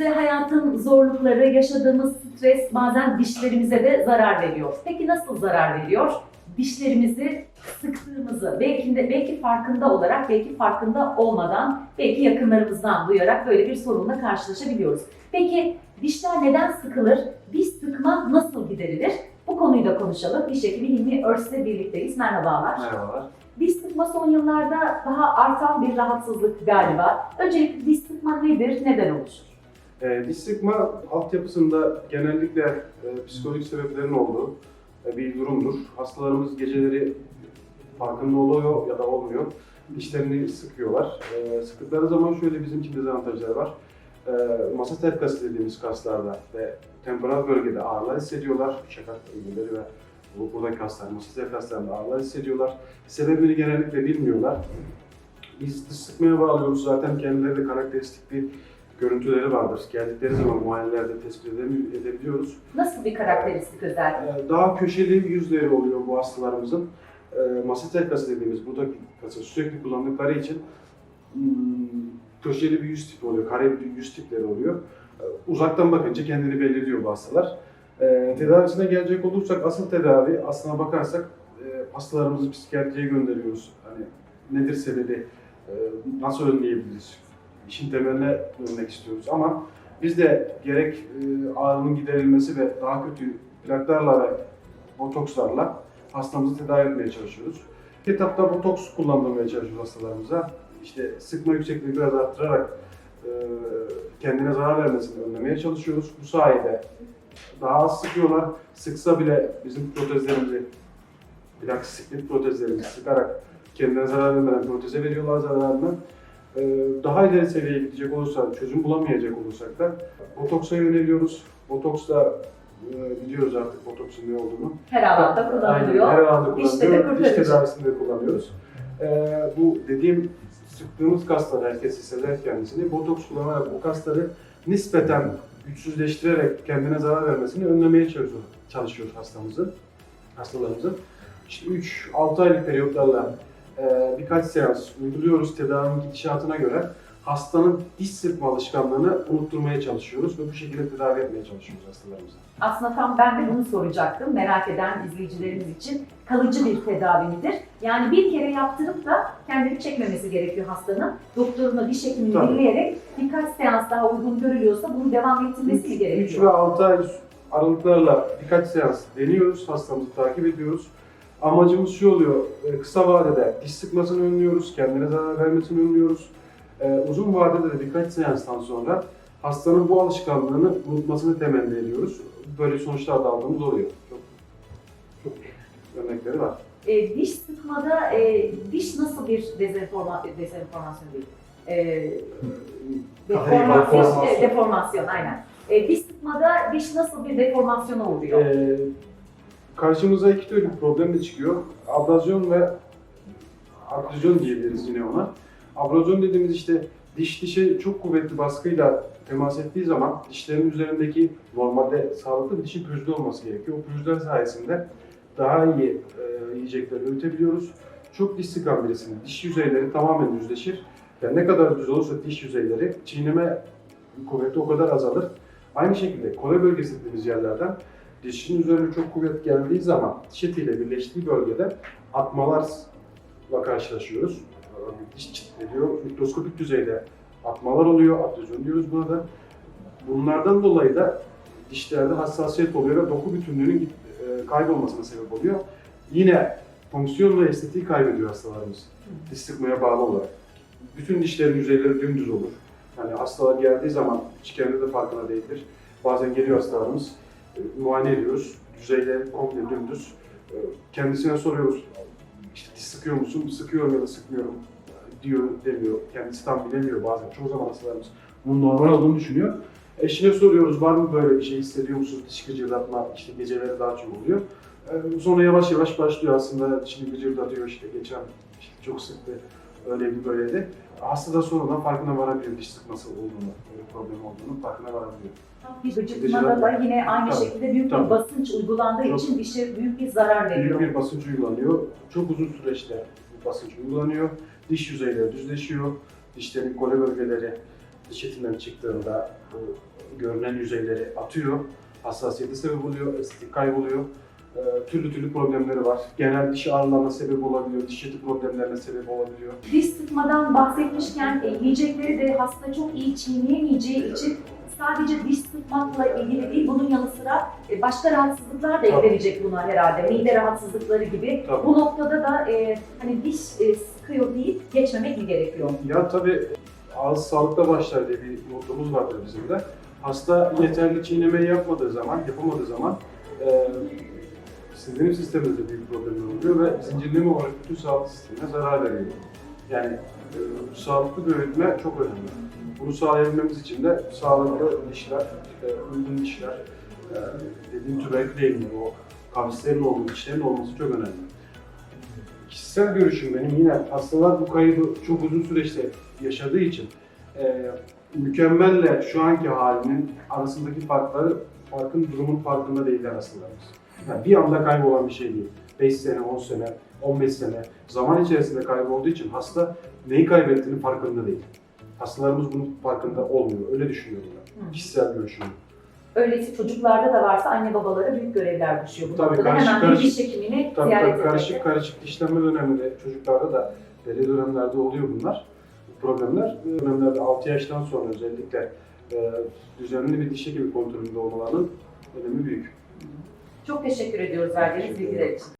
Günümüzde hayatın zorlukları, yaşadığımız stres bazen dişlerimize de zarar veriyor. Peki nasıl zarar veriyor? Dişlerimizi sıktığımızı, belki de belki farkında olarak, belki farkında olmadan, belki yakınlarımızdan duyarak böyle bir sorunla karşılaşabiliyoruz. Peki dişler neden sıkılır? Diş sıkma nasıl giderilir? Bu konuyu da konuşalım. Diş hekimi Hilmi Örs'le birlikteyiz. Merhabalar. Merhabalar. Diş sıkma son yıllarda daha artan bir rahatsızlık galiba. Öncelikle diş sıkma nedir, neden oluşur? Ee, diş sıkma altyapısında genellikle e, psikolojik sebeplerin olduğu e, bir durumdur. Hastalarımız geceleri farkında oluyor ya da olmuyor. Dişlerini sıkıyorlar. E, sıktıkları zaman şöyle bizim için dezavantajları var. E, masa tel kası dediğimiz kaslarda ve temporal bölgede ağrılar hissediyorlar. Şakak bölgeleri ve bu, buradaki kaslar, masa tel kaslarında ağrılar hissediyorlar. Sebebini genellikle bilmiyorlar. Biz diş sıkmaya bağlıyoruz. Zaten kendileri de karakteristik bir görüntüleri vardır. Geldikleri zaman muayenelerde tespit edebiliyoruz. Nasıl bir karakteristik özellik? Ee, Daha köşeli yüzleri oluyor bu hastalarımızın. Ee, Maseter kası dediğimiz buradaki kası sürekli kullandıkları için hmm, köşeli bir yüz tipi oluyor, kare bir yüz tipleri oluyor. Ee, Uzaktan bakınca kendini belli ediyor bu hastalar. Tedavisine gelecek olursak asıl tedavi aslına bakarsak e, hastalarımızı psikiyatriye gönderiyoruz. Hani nedir sebebi, nasıl önleyebiliriz? İşin temeline dönmek istiyoruz ama biz de gerek e, ağrının giderilmesi ve daha kötü plaklarla ve botokslarla hastamızı tedavi etmeye çalışıyoruz. İlk etapta botoks kullandırmaya çalışıyoruz hastalarımıza. İşte sıkma yüksekliği biraz arttırarak e, kendine zarar vermesini önlemeye çalışıyoruz. Bu sayede daha az sıkıyorlar. Sıksa bile bizim protezlerimizi, plak protezlerimizi sıkarak kendine zarar vermeden proteze veriyorlar zararını. Ee, daha ileri seviyeye gidecek olursa, çözüm bulamayacak olursak da botoksa yöneliyoruz. Botoks da e, biliyoruz artık botoksun ne olduğunu. Her alanda kullanılıyor. Aynen, her alanda Dişte de kullanılıyor. Diş tedavisinde kullanıyoruz. Ee, bu dediğim sıktığımız kasları herkes hisseder kendisini. Botoks kullanarak bu kasları nispeten güçsüzleştirerek kendine zarar vermesini önlemeye çalışıyoruz, çalışıyoruz hastamızın, hastalarımızın. İşte 3-6 aylık periyotlarla e, birkaç seans uyguluyoruz tedavinin gidişatına göre. Hastanın diş sıkma alışkanlığını unutturmaya çalışıyoruz ve bu şekilde tedavi etmeye çalışıyoruz hastalarımızı. Aslında tam ben de bunu soracaktım. Merak eden izleyicilerimiz için kalıcı bir tedavi midir? Yani bir kere yaptırıp da kendini çekmemesi gerekiyor hastanın. Doktoruna diş hekimini Tabii. dinleyerek birkaç seans daha uygun görülüyorsa bunu devam ettirmesi 3 gerekiyor? ve 6 ay aralıklarla birkaç seans deniyoruz, hastamızı takip ediyoruz. Amacımız şu oluyor, e, kısa vadede diş sıkmasını önlüyoruz, kendine zarar vermesini önlüyoruz. E, Uzun vadede de birkaç seanstan sonra hastanın bu alışkanlığını unutmasını temenni ediyoruz. Böyle sonuçlar da aldığımız oluyor. Çok, çok örnekleri var. E, diş sıkmada e, diş nasıl bir dezenforma, dezenformasyon değil? E, deformasyon, Deformasyon. e, deformasyon aynen. E, diş sıkmada diş nasıl bir deformasyona uğruyor? Ee, karşımıza iki türlü problem de çıkıyor. Abrazyon ve aklüzyon diyebiliriz yine ona. Abrazyon dediğimiz işte diş dişe çok kuvvetli baskıyla temas ettiği zaman dişlerin üzerindeki normalde sağlıklı dişin pürüzlü olması gerekiyor. O pürüzler sayesinde daha iyi e, yiyecekleri üretebiliyoruz. Çok diş sıkan birisinin diş yüzeyleri tamamen düzleşir. Yani ne kadar düz olursa diş yüzeyleri çiğneme kuvveti o kadar azalır. Aynı şekilde kore bölgesi dediğimiz yerlerden dişin üzerine çok kuvvet geldiği zaman diş etiyle birleştiği bölgede atmalarla karşılaşıyoruz. Diş çıtlıyor, mikroskopik düzeyde atmalar oluyor, atrozyon diyoruz buna da. Bunlardan dolayı da dişlerde hassasiyet oluyor ve doku bütünlüğünün e, kaybolmasına sebep oluyor. Yine fonksiyon ve estetiği kaybediyor hastalarımız diş sıkmaya bağlı olarak. Bütün dişlerin yüzeyleri dümdüz olur. Yani hastalar geldiği zaman hiç kendi de farkına değildir. Bazen geliyor hastalarımız, muayene ediyoruz. Yüzeyleri komple dümdüz. E, Kendisine soruyoruz, işte sıkıyor musun? Sıkıyorum ya da sıkmıyorum diyor, demiyor. Kendisi tam bilemiyor bazen. Çoğu zaman hastalarımız bunun normal olduğunu düşünüyor. Eşine soruyoruz, var mı böyle bir şey hissediyor musun? Diş gıcırdatma, işte geceleri daha çok oluyor. E, Sonra yavaş yavaş başlıyor aslında dişini gıcırdatıyor işte geçen işte çok sıktı öyle bir böyleydi. Hasta da sonradan farkına varabiliyor diş sıkması olduğunu, böyle problem olduğunu farkına varabiliyor. Bir gıcırtmada da yine aynı Tabii. şekilde büyük bir Tabii. basınç uygulandığı Çok- için dişe büyük bir zarar veriyor. Büyük bir basınç uygulanıyor. Çok uzun süreçte bu basınç uygulanıyor. Diş yüzeyleri düzleşiyor. Dişlerin kole bölgeleri diş etinden çıktığında bu görünen yüzeyleri atıyor. Hassasiyete sebep oluyor, estetik kayboluyor. Ee, türlü türlü problemleri var. Genel diş ağrılarına sebep olabiliyor, diş eti problemlerine sebep olabiliyor. Diş sıkmadan bahsetmişken e, yiyecekleri de hasta çok iyi çiğneyemeyeceği için sadece diş sıkmakla ilgili değil, bunun yanı sıra e, başka rahatsızlıklar da eklenecek buna herhalde. Mide rahatsızlıkları gibi. Tabii. Bu noktada da e, hani diş e, sıkıyor deyip geçmemek gerekiyor? Ya tabii ağız sağlıkta başlar diye bir mottomuz vardır bizim de. Hasta yeterli çiğnemeyi yapmadığı zaman, yapamadığı zaman e, sindirim sistemimizde büyük problemler oluyor ve zincirleme olarak bütün sağlık sistemine zarar veriyor. Yani e, sağlıklı bir çok önemli. Bunu sağlayabilmemiz için de sağlıklı dişler, e, uygun dişler, e, dediğim tüberkül eğilimi, o kavislerin olduğu dişlerin olması çok önemli. Kişisel görüşüm benim yine hastalar bu kaybı çok uzun süreçte yaşadığı için e, mükemmelle şu anki halinin arasındaki farkları, farkın durumun farkında değiller hastalarımız. Yani bir anda kaybolan bir şey değil. 5 sene, 10 sene, 15 sene zaman içerisinde kaybolduğu için hasta neyi kaybettiğinin farkında değil. Hastalarımız bunun farkında olmuyor. Öyle düşünüyorum ben. Hı. Kişisel görüşüm. Öyleyse çocuklarda da varsa anne babalara büyük görevler düşüyor. Bu Tabii, noktada karışık hemen karışık- diş hekimini Tabii ziyaret tabii karışık etmek. karışık dişlenme döneminde çocuklarda da belli dönemlerde oluyor bunlar. Bu problemler. Dönemlerde 6 yaştan sonra özellikle e, düzenli bir diş hekimi kontrolünde olmalarının önemi büyük. Çok teşekkür ediyoruz verdiğiniz bilgiler için.